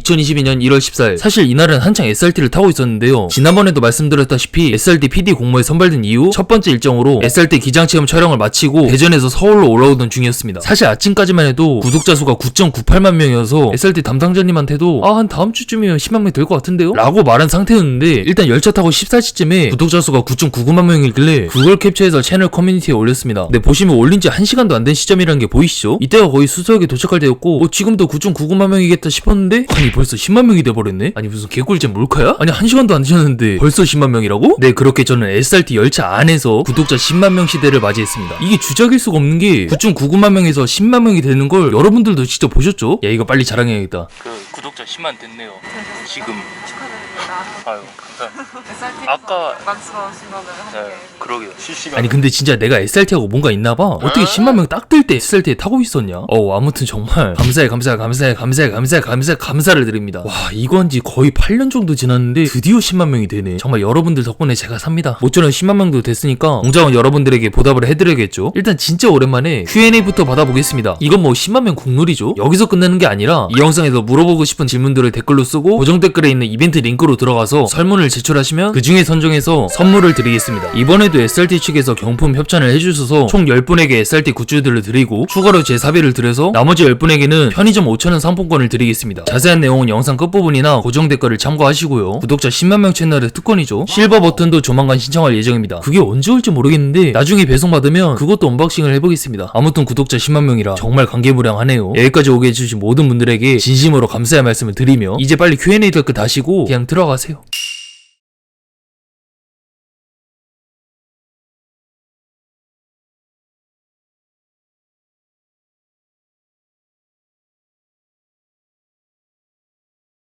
2022년 1월 14일 사실 이날은 한창 SRT를 타고 있었는데요 지난번에도 말씀드렸다시피 SRT PD 공모에 선발된 이후 첫 번째 일정으로 SRT 기장체험 촬영을 마치고 대전에서 서울로 올라오던 중이었습니다 사실 아침까지만 해도 구독자 수가 9.98만 명이어서 SRT 담당자님한테도 아 한 다음 주쯤이면 10만 명 될 것 같은데요? 라고 말한 상태였는데 일단 열차 타고 14시쯤에 구독자 수가 9.99만 명이길래 그걸 캡처해서 채널 커뮤니티에 올렸습니다 근데 보시면 올린 지 1시간도 안 된 시점이라는 게 보이시죠? 이때가 거의 수서역에 도착할 때였고 어, 지금도 9.99만 명이겠다 싶었는데 아니 벌써 10만 명이 돼버렸네? 아니 무슨 개꿀잼 몰카야? 아니 1시간도 안 지났는데 벌써 10만 명이라고? 네 그렇게 저는 SRT 열차 안에서 구독자 10만 명 시대를 맞이했습니다 이게 주작일 수가 없는 게 9.99만 명에서 10만 명이 되는 걸 여러분들도 직접 보셨죠? 야 이거 빨리 자랑해야겠다 그 구독 자 10만 됐네요. 지금. 축하드립니다. 아유 감사합니다. SRT 아까- 만족스러우신 거는 함께 그러게요. 아니 근데 진짜 내가 SRT하고 뭔가 있나봐? 어떻게 10만 명 딱 뜰 때 SRT에 타고 있었냐? 어 아무튼 정말 감사해 감사해 감사해 감사해 감사해 감사해 감사를 드립니다. 와 이건지 거의 8년 정도 지났는데 드디어 10만 명이 되네. 정말 여러분들 덕분에 제가 삽니다. 모쪼록 10만 명도 됐으니까 공장은 여러분들에게 보답을 해드려야겠죠. 일단 진짜 오랜만에 Q&A부터 받아보겠습니다. 이건 뭐 10만 명 국룰이죠? 여기서 끝내는 게 아니라 이 영상에서 물어보고 싶은 질문들을 댓글로 쓰고 고정 댓글에 있는 이벤트 링크로 들어가서 설문을 제출하시면 그 중에 선정해서 선물을 드리겠습니다. 이번에도 SRT 측에서 경품 협찬을 해주셔서 총 10분에게 SRT 굿즈들을 드리고 추가로 제 사비를 들여서 나머지 10분에게는 편의점 5천원 상품권을 드리겠습니다. 자세한 내용은 영상 끝부분이나 고정 댓글을 참고하시고요. 구독자 10만 명 채널의 특권이죠. 실버 버튼도 조만간 신청할 예정입니다. 그게 언제 올지 모르겠는데 나중에 배송받으면 그것도 언박싱을 해보겠습니다. 아무튼 구독자 10만 명이라 정말 감개무량하네요. 여기까지 오게 해주신 모든 분들에게 진심으로 감사의 말씀 을 드리며 이제 빨리 Q&A 댓글 다시고 그냥 들어가세요